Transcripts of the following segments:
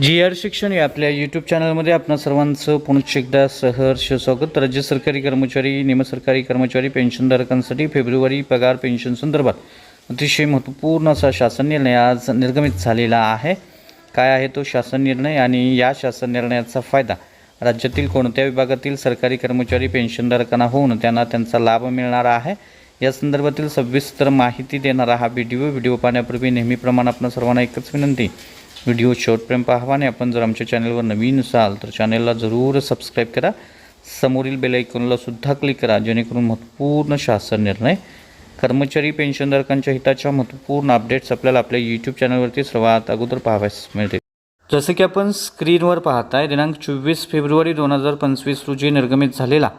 जी R शिक्षण या आपल्या यूट्यूब चॅनलमध्ये आपणा सर्वांचं पुनश्च एकदा सहर्ष स्वागत. राज्य सरकारी कर्मचारी निमसरकारी कर्मचारी पेन्शनधारकांसाठी फेब्रुवारी पगार पेन्शन संदर्भात अतिशय महत्त्वपूर्ण असा शासन निर्णय आज निर्गमित झालेला आहे. काय आहे तो शासन निर्णय आणि या शासन निर्णयाचा फायदा? राज्यातील कोणत्या विभागातील सरकारी कर्मचारी पेन्शनधारकांना होऊन त्यांना त्यांचा लाभ मिळणार आहे? या संदर्भातील सविस्तर माहिती देणारा हा व्हिडिओ व्हिडिओ पाहण्यापूर्वी नेहमीप्रमाणे आपण सर्वांना एकच विनंती व्हिडिओ शेवटपर्यंत पाहावा आणि आपण जर आमच्या चॅनलवर नवीन असाल तर चॅनलला जरूर सबस्क्राईब करा. समोरील बेल आयकॉनला सुद्धा क्लिक करा जेणेकरून महत्त्वपूर्ण शासन निर्णय कर्मचारी पेन्शनधारकांच्या हिताच्या महत्त्वपूर्ण अपडेट्स आपल्याला आपल्या यूट्यूब चॅनलवरती सर्वात अगोदर पाहावयास मिळते जसं की आपण स्क्रीनवर पाहताय दिनांक चोवीस फेब्रुवारी दोन हजार पंचवीस रोजी निर्गमित झालेला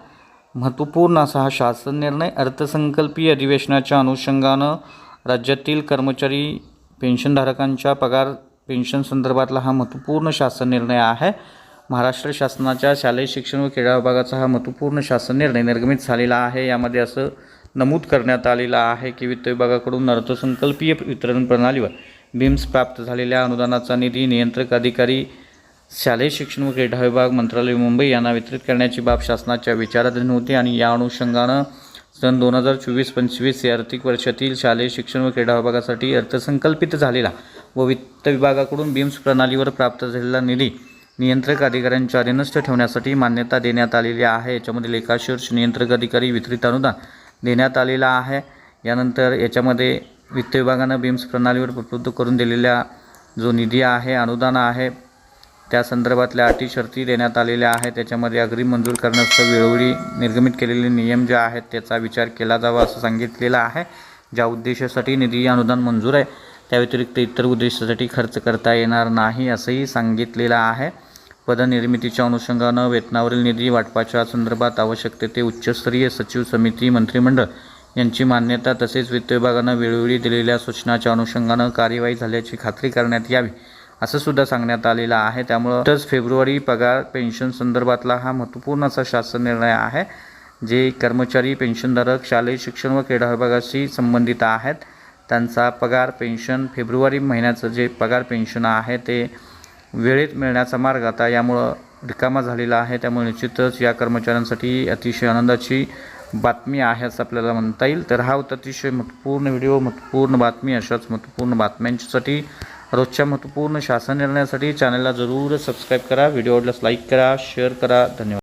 महत्त्वपूर्ण असा हा शासन निर्णय अर्थसंकल्पीय अधिवेशनाच्या अनुषंगानं राज्यातील कर्मचारी पेन्शनधारकांच्या पगार पेन्शन संदर्भातला हा महत्त्वपूर्ण शासन निर्णय आहे. महाराष्ट्र शासनाच्या शालेय शिक्षण व क्रीडा विभागाचा हा महत्त्वपूर्ण शासन निर्णय निर्गमित झालेला आहे. यामध्ये असं नमूद करण्यात आलेलं आहे की वित्त विभागाकडून अर्थसंकल्पीय वितरण प्रणालीवर बिम्स प्राप्त झालेल्या अनुदानाचा निधी नियंत्रक अधिकारी शालेय शिक्षण व क्रीडा विभाग मंत्रालय मुंबई यांना वितरित करण्याची बाब शासनाच्या विचाराधीन होती आणि या अनुषंगानं सन दोन हजार चोवीस पंचवीस या आर्थिक वर्षातील शालेय शिक्षण व क्रीडा विभागासाठी अर्थसंकल्पित झालेला व वित्त विभागाकडून बिम्स प्रणालीवर प्राप्त झालेला निधी नियंत्रक अधिकाऱ्यांच्या अधीनस्थ ठेवण्यासाठी मान्यता देण्यात आलेली आहे. याच्यामध्ये लेखाशीर्ष नियंत्रक अधिकारी वितरित अनुदान देण्यात आलेला आहे. यानंतर याच्यामध्ये वित्त विभागानं बिम्स प्रणालीवर प्रवृत्त करून दिलेल्या जो निधी आहे अनुदान आहे त्या संदर्भातल्या अटी शर्ती देण्यात आलेल्या आहेत. त्याच्यामध्ये अग्रिम मंजूर करण्याचं वेळोवेळी निर्गमित केलेले नियम जे आहेत त्याचा विचार केला जावा असं सांगितलेलं आहे. ज्या उद्देशासाठी निधी अनुदान मंजूर आहे त्या व्यतिरिक्त इतर उद्देशासाठी खर्च करता येणार नाही असंही सांगितलेलं आहे. पदनिर्मितीच्या अनुषंगानं वेतनावरील निधी वाटपाच्या संदर्भात आवश्यक ते उच्चस्तरीय सचिव समिती मंत्रिमंडळ यांची मान्यता तसेच वित्त विभागानं वेळोवेळी दिलेल्या सूचनाच्या अनुषंगानं कार्यवाही झाल्याची खात्री करण्यात यावी असं सुद्धा सांगण्यात आलेलं आहे. त्यामुळं तच फेब्रुवारी पगार पेन्शन संदर्भातला हा महत्त्वपूर्ण असा शासन निर्णय आहे जे कर्मचारी पेन्शनधारक शालेय शिक्षण व क्रीडा विभागाशी संबंधित आहेत. त्यांचा पगार पेन्शन फेब्रुवारी महिन्याचं जे पगार पेन्शन आहे ते वेळेत मिळण्याचा मार्ग आता यामुळं रिकामा झालेला आहे. त्यामुळे निश्चितच या कर्मचाऱ्यांसाठी अतिशय आनंदाची बातमी आहे असं आपल्याला म्हणता येईल. तर हा होता अतिशय महत्त्वपूर्ण व्हिडिओ महत्त्वपूर्ण बातमी अशाच महत्त्वपूर्ण बातम्यांसाठी रोजच्या महत्त्वपूर्ण शासन निर्णयासाठी चॅनलला जरूर सबस्क्राईब करा. व्हिडिओ आवडल्यास लाईक करा शेअर करा. धन्यवाद.